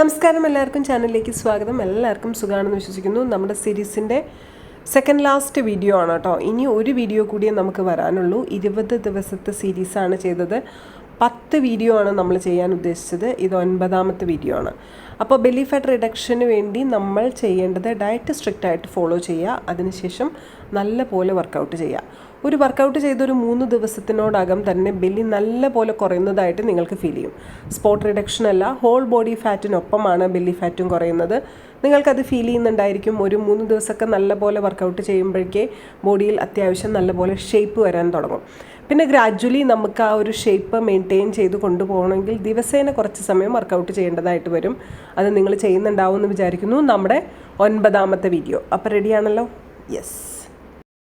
നമസ്കാരം എല്ലാവർക്കും ചാനലിലേക്ക് സ്വാഗതം. എല്ലാവർക്കും സുഖമാണെന്ന് വിശ്വസിക്കുന്നു. നമ്മുടെ സീരീസിന്റെ സെക്കൻഡ് ലാസ്റ്റ് വീഡിയോ ആണ് കേട്ടോ. ഇനി ഒരു വീഡിയോ കൂടിയേ നമുക്ക് വരാനുള്ളൂ. ഇരുപത് ദിവസത്തെ സീരീസാണ് ചെയ്തത്. പത്ത് വീഡിയോ ആണ് നമ്മൾ ചെയ്യാൻ ഉദ്ദേശിച്ചത്. ഇത് ഒൻപതാമത്തെ വീഡിയോ ആണ്. അപ്പോൾ ബെല്ലി ഫാറ്റ് റിഡക്ഷന് വേണ്ടി നമ്മൾ ചെയ്യേണ്ടത് ഡയറ്റ് സ്ട്രിക്റ്റ് ആയിട്ട് ഫോളോ ചെയ്യുക. അതിനുശേഷം നല്ല പോലെ വർക്കൗട്ട് ചെയ്യുക. ഒരു വർക്കൗട്ട് ചെയ്ത ഒരു മൂന്ന് ദിവസത്തിനോടകം തന്നെ ബെല്ലി നല്ല പോലെ കുറയുന്നതായിട്ട് നിങ്ങൾക്ക് ഫീൽ ചെയ്യും. സ്പോട്ട് റിഡക്ഷൻ അല്ല ഹോൾ ബോഡി ഫാറ്റിനൊപ്പമാണ് ബെല്ലി ഫാറ്റും കുറയുന്നത്. നിങ്ങൾക്കത് ഫീൽ ചെയ്യുന്നുണ്ടായിരിക്കും. ഒരു മൂന്ന് ദിവസമൊക്കെ നല്ല പോലെ വർക്കൗട്ട് ചെയ്യുമ്പോഴേക്കേ ബോഡിയിൽ അത്യാവശ്യം നല്ല പോലെ ഷേപ്പ് വരാൻ തുടങ്ങും. പിന്നെ ഗ്രാജ്വലി നമുക്ക് ആ ഒരു ഷേപ്പ് മെയിന്റെയിൻ ചെയ്ത് കൊണ്ടുപോകണമെങ്കിൽ ദിവസേന കുറച്ച് സമയം വർക്കൗട്ട് ചെയ്യേണ്ടതായിട്ട് വരും. അത് നിങ്ങൾ ചെയ്യുന്നുണ്ടാവും എന്ന് വിചാരിക്കുന്നു. നമ്മുടെ ഒൻപതാമത്തെ വീഡിയോ അപ്പോൾ റെഡിയാണല്ലോ യെസ്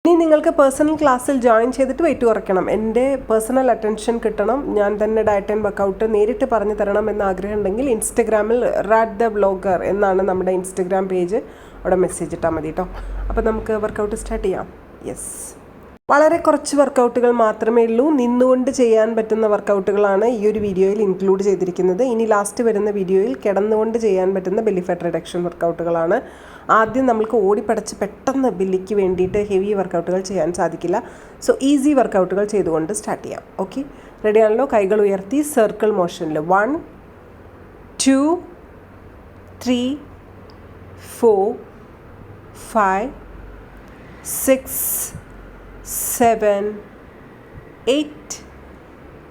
ഇനി നിങ്ങൾക്ക് പേഴ്സണൽ ക്ലാസ്സിൽ ജോയിൻ ചെയ്തിട്ട് വെയിറ്റ് കുറയ്ക്കണം. എന്റെ പേഴ്സണൽ അറ്റൻഷൻ കിട്ടണം. ഞാൻ തന്നെ ഡയറ്റ് ആൻഡ് വർക്കൗട്ട് നേരിട്ട് പറഞ്ഞു തരണം എന്ന് ആഗ്രഹം ഉണ്ടെങ്കിൽ ഇൻസ്റ്റഗ്രാമിൽ റാഡ് ദ ബ്ലോഗർ എന്നാണ് നമ്മുടെ ഇൻസ്റ്റഗ്രാം പേജ്. അവിടെ മെസ്സേജ് ഇട്ടാൽ മതി കേട്ടോ അപ്പോൾ നമുക്ക് വർക്കൗട്ട് സ്റ്റാർട്ട് ചെയ്യാം. യെസ് വളരെ കുറച്ച് വർക്കൗട്ടുകൾ മാത്രമേ ഉള്ളൂ. നിന്നുകൊണ്ട് ചെയ്യാൻ പറ്റുന്ന വർക്കൗട്ടുകളാണ് ഈ ഒരു വീഡിയോയിൽ ഇൻക്ലൂഡ് ചെയ്തിരിക്കുന്നത്. ഇനി ലാസ്റ്റ് വരുന്ന വീഡിയോയിൽ കിടന്നുകൊണ്ട് ചെയ്യാൻ പറ്റുന്ന ബെലിഫാറ്റ് റിഡക്ഷൻ വർക്കൗട്ടുകളാണ് ആദ്യം നമുക്ക് ഓടിപ്പടച്ച് പെട്ടെന്ന് ബില്ലിക്ക് വേണ്ടിയിട്ട് ഹെവി വർക്കൗട്ടുകൾ ചെയ്യാൻ സാധിക്കില്ല. സോ ഈസി വർക്കൗട്ടുകൾ ചെയ്തുകൊണ്ട് സ്റ്റാർട്ട് ചെയ്യാം. ഓക്കെ? റെഡിയാണല്ലോ കൈകൾ ഉയർത്തി circle മോഷനിൽ one two three four five six seven eight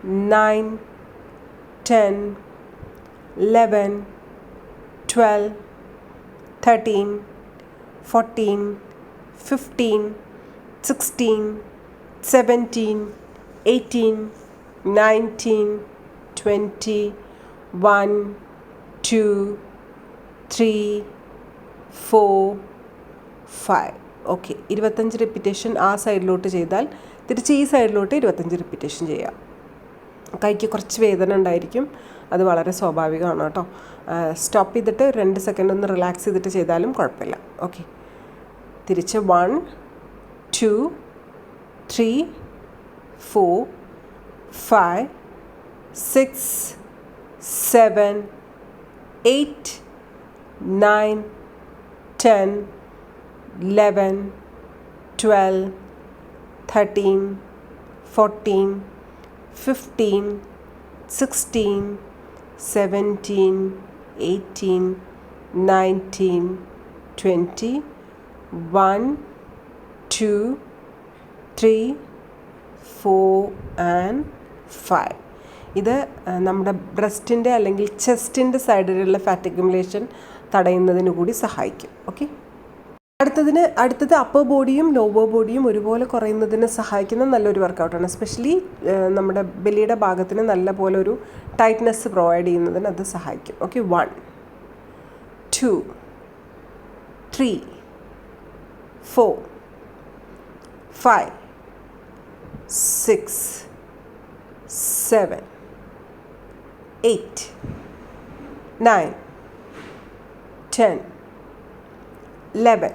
nine ten eleven twelve, thirteen, fourteen, fifteen, sixteen, seventeen, eighteen, nineteen, twenty, one, two, three, four, five. Okay ഇരുപത്തഞ്ച് repetition ആ സൈഡിലോട്ട് ചെയ്താൽ തിരിച്ച് ഈ സൈഡിലോട്ട് ഇരുപത്തഞ്ച് റിപ്പിറ്റേഷൻ ചെയ്യാം കൈക്ക് കുറച്ച് വേദന ഉണ്ടായിരിക്കും അത് വളരെ സ്വാഭാവികമാണ് കേട്ടോ. സ്റ്റോപ്പ് ചെയ്തിട്ട് രണ്ട് സെക്കൻഡ് ഒന്ന് റിലാക്സ് ചെയ്തിട്ട് ചെയ്താലും കുഴപ്പമില്ല. ഓക്കെ തിരിച്ച് one two three four five six seven eight nine ten 11, 12, 13, 14, 15, 16, 17, 18, 19, 20, 1, 2, 3, 4 and five ഇത് നമ്മുടെ ബ്രസ്റ്റിന്റെ അല്ലെങ്കിൽ ചെസ്റ്റിന്റെ സൈഡിലുള്ള ഫാറ്റ് അക്യുമുലേഷൻ തടയുന്നതിന് കൂടി സഹായിക്കും. ഓക്കെ അടുത്തതിന് അടുത്തത് അപ്പർ ബോഡിയും ലോവർ ബോഡിയും ഒരുപോലെ കുറയുന്നതിന് സഹായിക്കുന്ന നല്ലൊരു വർക്കൗട്ടാണ് എസ്പെഷ്യലി നമ്മുടെ ബെല്ലിയുടെ ഭാഗത്തിന് നല്ല പോലെ ഒരു ടൈറ്റ്നെസ് പ്രൊവൈഡ് ചെയ്യുന്നതിന് അത് സഹായിക്കും. Okay one two three four five six seven eight nine ten eleven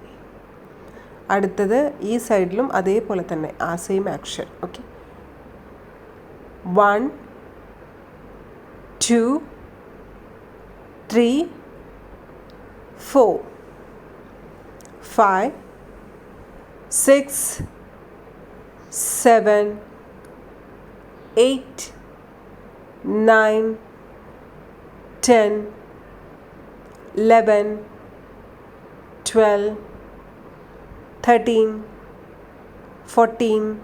അടുത്തത് ഈ സൈഡിലും അതേപോലെ തന്നെ ആ same action okay one two three four five six seven eight nine ten eleven twelve thirteen, fourteen,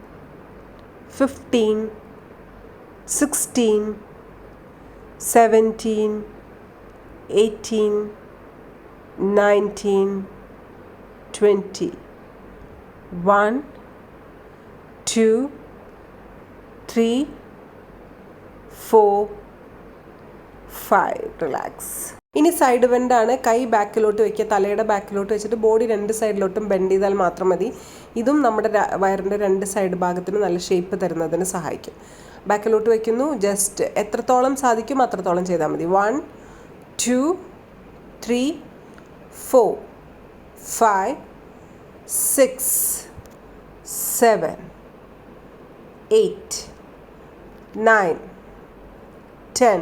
fifteen, sixteen, seventeen, eighteen, nineteen, twenty. One, two, three, four. Five relax ഇനി side ബെൻഡാണ് കൈ ബാക്കിലോട്ട് വെക്കുക. തലയുടെ ബാക്കിലോട്ട് വെച്ചിട്ട് ബോഡി രണ്ട് സൈഡിലോട്ടും ബെൻഡ് ചെയ്താൽ മാത്രം മതി. ഇതും നമ്മുടെ വയറിന്റെ രണ്ട് സൈഡ് ഭാഗത്തിന് നല്ല ഷേപ്പ് തരുന്നതിന് സഹായിക്കും. ബാക്കിലോട്ട് വയ്ക്കുന്നു ജസ്റ്റ് എത്രത്തോളം സാധിക്കും അത്രത്തോളം ചെയ്താൽ മതി. One two three four five six seven eight nine ten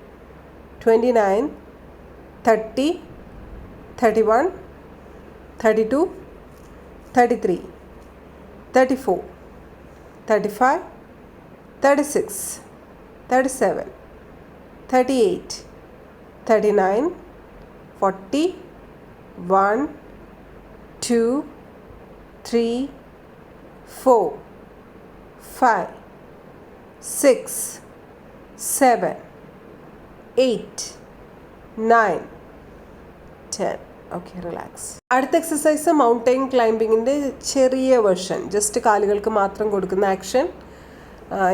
twenty nine, thirty, thirty one, thirty two, thirty three, thirty four, thirty five, thirty six, thirty seven, thirty eight, thirty nine, forty, one, two, three, four, five, six, seven. Eight nine ten okay relax അടുത്ത exercise mountain ക്ലൈമ്പിങ്ങിന്റെ ചെറിയ version just കാലുകൾക്ക് മാത്രം കൊടുക്കുന്ന action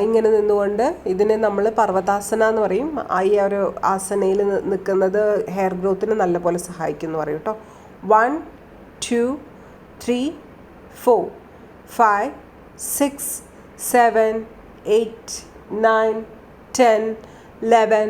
ഇങ്ങനെ നിന്നുകൊണ്ട് ഇതിനെ നമ്മൾ പർവതാസന എന്ന് പറയും. ഈ ഒരു ആസനയിൽ നിൽക്കുന്നത് ഹെയർ ഗ്രോത്തിന് നല്ലപോലെ സഹായിക്കും എന്ന് പറയും കേട്ടോ one two three four five six seven eight nine ten eleven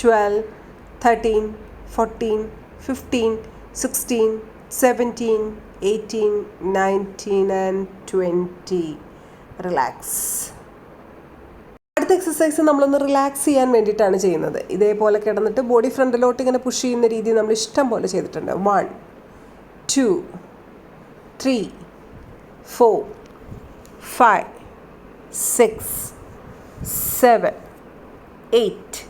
twelve thirteen fourteen fifteen sixteen seventeen eighteen nineteen and twenty relax അടുത്ത എക്സസൈസ് നമ്മളൊന്ന് റിലാക്സ് ചെയ്യാൻ വേണ്ടിയിട്ടാണ് ചെയ്യുന്നത്. ഇതേപോലെ കിടന്നിട്ട് ബോഡി ഫ്രണ്ടിലോട്ട് ഇങ്ങനെ പുഷ് ചെയ്യുന്ന രീതി നമ്മൾ ഇഷ്ടം പോലെ ചെയ്തിട്ടുണ്ട്. One two three four five six seven eight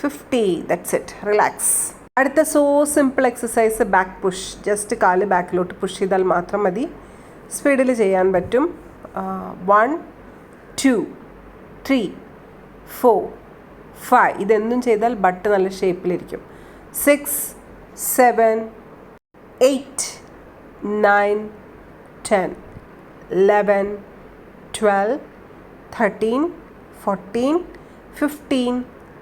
fifty that's it relax അടുത്ത so simple exercise back push just കാൽ ബാക്കിലോട്ട് പുഷ് ചെയ്താൽ മാത്രം മതി. സ്പീഡിൽ ചെയ്യാൻ പറ്റും. One two three four five ഇതെന്തും ചെയ്താൽ ബട്ട് നല്ല ഷേപ്പിലിരിക്കും six seven eight nine ten eleven twelve thirteen fourteen fifteen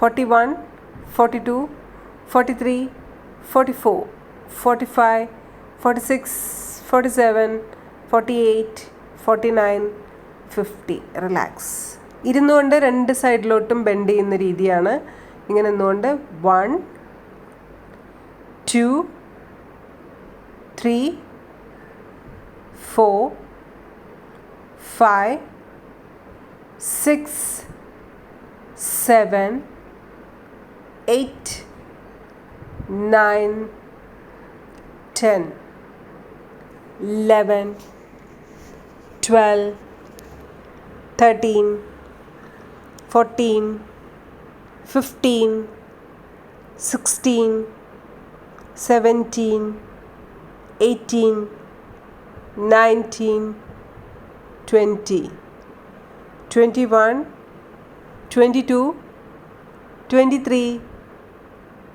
One thirty two thirty three thirty four thirty five thirty six thirty seven thirty eight thirty nine forty forty one forty two 43, 44, 45, 46, 47, 48, 49, 50. Relax ഇരുന്നുകൊണ്ട് രണ്ട് സൈഡിലോട്ടും bend ചെയ്യുന്ന രീതിയാണ് ഇങ്ങനെ നിന്നുകൊണ്ട് one two three four five six seven eight, nine, ten, eleven, twelve, thirteen, fourteen, fifteen, sixteen, seventeen, eighteen, nineteen, twenty, twenty-one, twenty-two. 23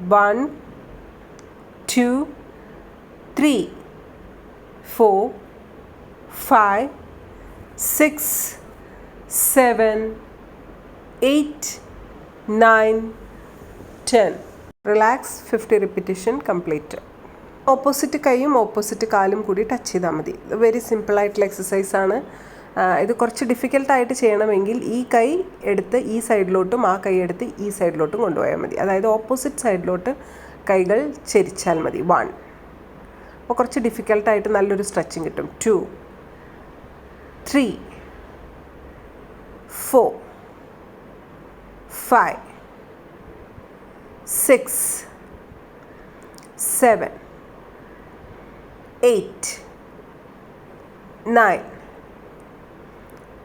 One two three four five six seven eight nine ten. Relax fifty repetition complete. Opposite കൈയും opposite കാലും കൂടി touch ചെയ്താൽ മതി. Very സിമ്പിളായിട്ടുള്ള എക്സസൈസാണ്. ഇത് കുറച്ച് ഡിഫിക്കൽട്ടായിട്ട് ചെയ്യണമെങ്കിൽ ഈ കൈ എടുത്ത് ഈ സൈഡിലോട്ടും ആ കൈ എടുത്ത് ഈ സൈഡിലോട്ടും കൊണ്ടുപോയാൽ മതി. അതായത് ഓപ്പോസിറ്റ് സൈഡിലോട്ട് കൈകൾ ചരിച്ചാൽ മതി. വൺ അപ്പോൾ കുറച്ച് ഡിഫിക്കൽട്ടായിട്ട് നല്ലൊരു സ്ട്രെച്ചിങ് കിട്ടും. Two three four five six seven eight nine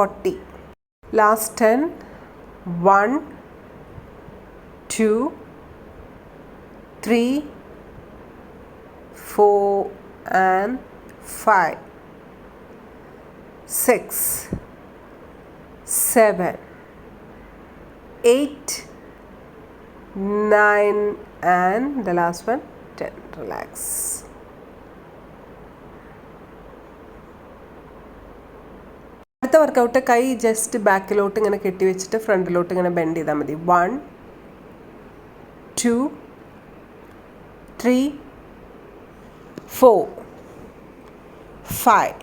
40 last 10 1 2 3 4 and 5 6 7 8 9 and the last one 10 relax workout കൈ ജസ്റ്റ് ബാക്കിലോട്ട് ഇങ്ങനെ കെട്ടി വെച്ചിട്ട് ഫ്രണ്ടിലോട്ട് ഇങ്ങനെ ബെൻഡ് ചെയ്താൽ മതി. One two three four five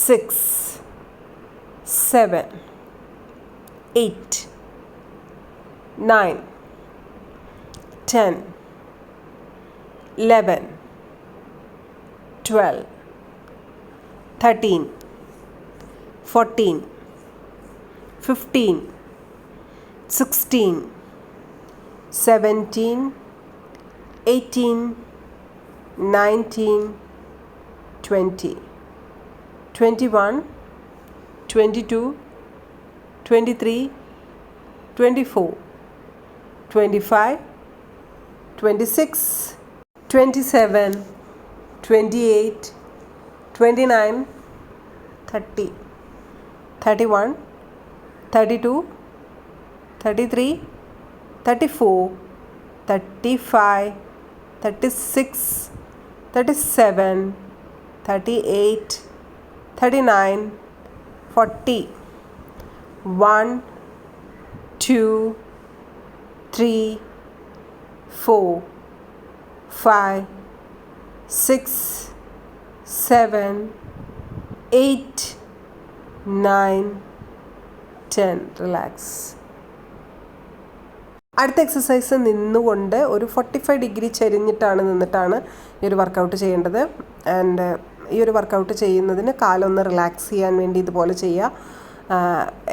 six seven eight nine ten eleven twelve thirteen fourteen, fifteen, sixteen, seventeen, eighteen, nineteen, twenty, twenty-one, twenty-two, twenty-three, twenty-four, twenty-five, twenty-six, twenty-seven, twenty-eight, twenty-nine, thirty thirty one, thirty two, thirty three, thirty four, thirty five, thirty six, thirty seven, thirty eight, thirty nine, forty. One, two, three, four, five, six, seven, eight. 9 10 relax. അടുത്ത exercise നിന്നുകൊണ്ട് ഒരു forty five degree ചരിഞ്ഞിട്ടാണ് നിന്നിട്ടാണ് ഈ ഒരു workout ചെയ്യേണ്ടത്. And ഈ ഒരു workout ചെയ്യുന്നതിന് കാലൊന്ന് റിലാക്സ് ചെയ്യാൻ വേണ്ടി ഇതുപോലെ ചെയ്യുക.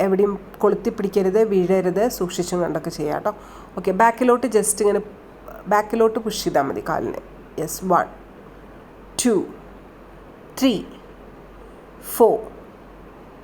എവിടെയും കൊളുത്തി പിടിക്കരുത് വീഴരുത് സൂക്ഷിച്ചും കണ്ടൊക്കെ ചെയ്യുക കേട്ടോ. ഓക്കെ ബാക്കിലോട്ട് ജസ്റ്റ് ഇങ്ങനെ ബാക്കിലോട്ട് പുഷ് ചെയ്താൽ മതി കാലിന്. Yes one two three four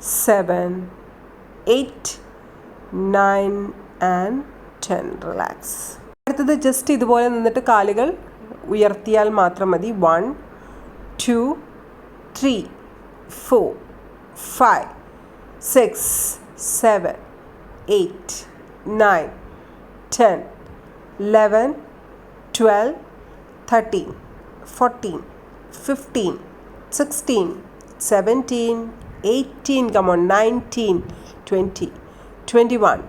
7 8 9 and ten relax അടുത്തത് ജസ്റ്റ് ഇതുപോലെ നിന്നിട്ട് കാലുകൾ ഉയർത്തിയാൽ മാത്രം മതി. One two three four five six seven eight nine ten eleven twelve thirteen fourteen fifteen sixteen seventeen 18, come on, 19, 20, 21,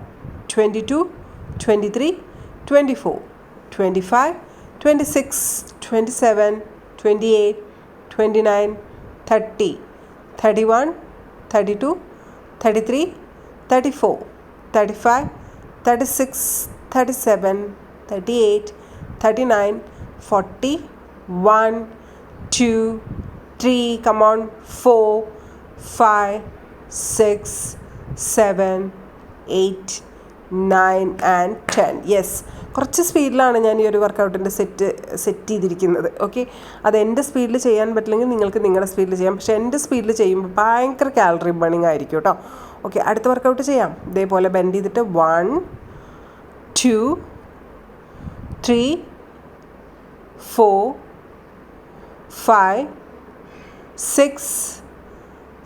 22, 23, 24, 25, 26, 27, 28, 29, 30, 31, 32, 33, 34, 35, 36, 37, 38, 39, 40, 1, 2, 3, come on, 4, 5, 6, 7, 8, nine and ten yes കുറച്ച് സ്പീഡിലാണ് ഞാൻ ഈ ഒരു വർക്കൗട്ടിന്റെ സെറ്റ് സെറ്റ് ചെയ്തിരിക്കുന്നത്. ഓക്കെ അത് എന്റെ സ്പീഡിൽ ചെയ്യാൻ പറ്റില്ലെങ്കിൽ നിങ്ങൾക്ക് നിങ്ങളുടെ സ്പീഡിൽ ചെയ്യാം. പക്ഷേ എന്റെ സ്പീഡിൽ ചെയ്യുമ്പോൾ ഭയങ്കര കാലറി ബണിങ് ആയിരിക്കും കേട്ടോ. ഓക്കെ അടുത്ത വർക്കൗട്ട് ചെയ്യാം. ഇതേപോലെ ബെൻഡ് ചെയ്തിട്ട് one two three four five six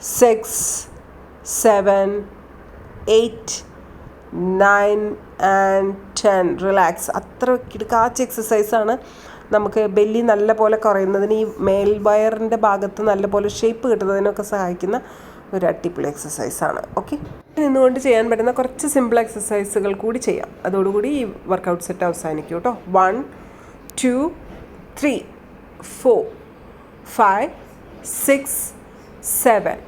6, 7, 8, nine and ten relax അത്ര കിടക്കാച്ച എക്സസൈസാണ് നമുക്ക് ബെല്ലി നല്ല പോലെ കുറയുന്നതിന് ഈ മേൽ വയറിന്റെ ഭാഗത്ത് നല്ല പോലെ ഷേപ്പ് കിട്ടുന്നതിനൊക്കെ സഹായിക്കുന്ന ഒരു അടിപൊളി എക്സസൈസാണ് ഓക്കെ നിന്നുകൊണ്ട് ചെയ്യാൻ പറ്റുന്ന കുറച്ച് സിമ്പിൾ എക്സസൈസുകൾ കൂടി ചെയ്യാം. അതോടുകൂടി ഈ വർക്കൗട്ട് സെറ്റ് അവസാനിക്കും കേട്ടോ. One two three four five six seven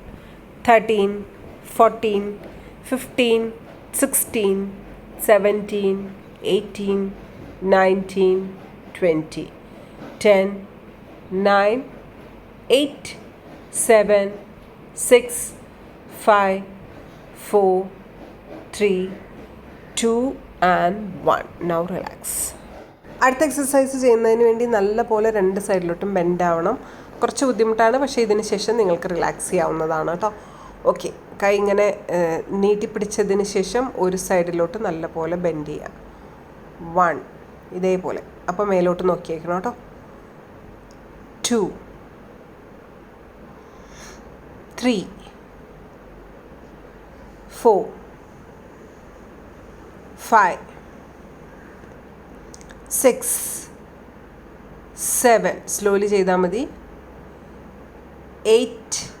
thirteen fourteen fifteen sixteen seventeen eighteen nineteen twenty ten nine eight seven six five four three two and one now relax അടുത്ത exercise ചെയ്യുന്നതിന് വേണ്ടി നല്ലപോലെ രണ്ട് സൈഡിലോട്ടും bend ആവണം. കുറച്ച് ബുദ്ധിമുട്ടാണ് പക്ഷേ ഇതിന് ശേഷം നിങ്ങൾക്ക് റിലാക്സ് ചെയ്യാവുന്നതാണ് കേട്ടോ. ഓക്കെ കൈ ഇങ്ങനെ നീട്ടിപ്പിടിച്ചതിന് ശേഷം ഒരു സൈഡിലോട്ട് നല്ല പോലെ ബെൻഡ് ചെയ്യാം. വൺ ഇതേപോലെ. അപ്പോൾ മേലോട്ട് നോക്കിയേക്കണം കേട്ടോ. Two three four five six seven. Slowly ചെയ്താൽ മതി. Eight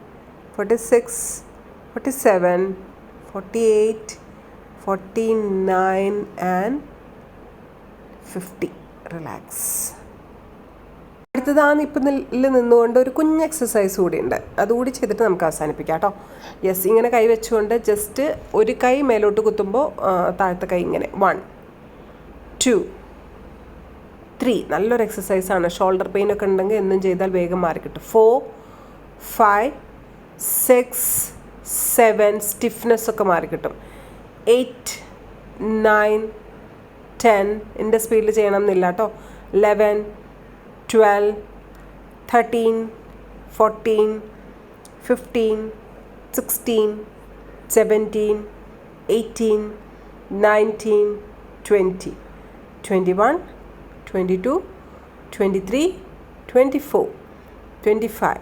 46 47 48 49 and 50 relax അടുത്തതാണ് ഇപ്പം നിൽ നിന്നുകൊണ്ട് ഒരു കുഞ്ഞ് എക്സസൈസ് കൂടിയുണ്ട്. അതുകൂടി ചെയ്തിട്ട് നമുക്ക് അവസാനിപ്പിക്കാം കേട്ടോ. യെസ് ഇങ്ങനെ കൈ വെച്ചുകൊണ്ട് ജസ്റ്റ് ഒരു കൈ മേലോട്ട് കുത്തുമ്പോൾ താഴത്തെ കൈ ഇങ്ങനെ. വൺ ടു ത്രീ നല്ലൊരു എക്സസൈസാണ് ഷോൾഡർ പെയിൻ ഒക്കെ ഉണ്ടെങ്കിൽ എന്നും ചെയ്താൽ വേഗം മാറി കിട്ടും four five six seven stiffness ഒക്കെ മാറി കിട്ടും. എയ്റ്റ് നയൻ ടെൻ എന്റെ സ്പീഡിൽ ചെയ്യണം എന്നില്ല കേട്ടോ eleven twelve thirteen fourteen fifteen sixteen seventeen eighteen nineteen twenty. Twenty one twenty two twenty three twenty four twenty five.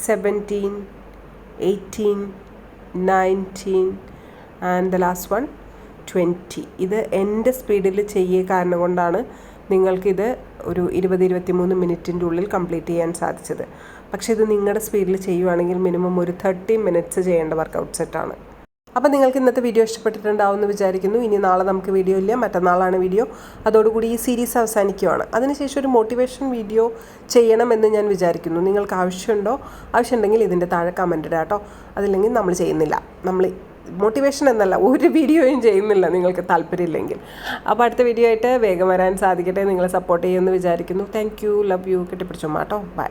seventeen eighteen nineteen and the last one twenty ഇത് എന്റെ സ്പീഡിൽ ചെയ്യേ കാരണം കൊണ്ടാണ് നിങ്ങൾക്കിത് ഒരു ഇരുപത് ഇരുപത്തി മൂന്ന് മിനിറ്റിന്റെ ഉള്ളിൽ കംപ്ലീറ്റ് ചെയ്യാൻ സാധിച്ചത്. പക്ഷേ ഇത് നിങ്ങളുടെ സ്പീഡിൽ ചെയ്യുവാണെങ്കിൽ മിനിമം ഒരു തേർട്ടി മിനിറ്റ്സ് ചെയ്യേണ്ട വർക്കൗട്ട് സെറ്റാണ് അപ്പോൾ നിങ്ങൾക്ക് ഇന്നത്തെ വീഡിയോ ഇഷ്ടപ്പെട്ടിട്ടുണ്ടാവും എന്ന് വിചാരിക്കുന്നു. ഇനി നാളെ നമുക്ക് വീഡിയോ ഇല്ല. മറ്റന്നാളാണ് വീഡിയോ. അതോടുകൂടി ഈ സീരീസ് അവസാനിക്കുകയാണ് അതിനുശേഷം ഒരു മോട്ടിവേഷൻ വീഡിയോ ചെയ്യണമെന്ന് ഞാൻ വിചാരിക്കുന്നു. നിങ്ങൾക്ക് ആവശ്യമുണ്ടോ? ആവശ്യമുണ്ടെങ്കിൽ ഇതിന്റെ താഴെ കമന്റ് ഇടാം കേട്ടോ. അതില്ലെങ്കിൽ നമ്മൾ ചെയ്യുന്നില്ല. നമ്മൾ മോട്ടിവേഷൻ എന്നല്ല ഒരു വീഡിയോയും ചെയ്യുന്നില്ല. നിങ്ങൾക്ക് താല്പര്യമില്ലെങ്കിൽ. അപ്പോൾ അടുത്ത വീഡിയോ ആയിട്ട് വേഗം വരാൻ സാധിക്കട്ടെ. നിങ്ങളെ സപ്പോർട്ട് ചെയ്യുമെന്ന് വിചാരിക്കുന്നു. താങ്ക് യു ലവ് യു കെട്ടിപ്പിടിച്ചോമാട്ടോ ബൈ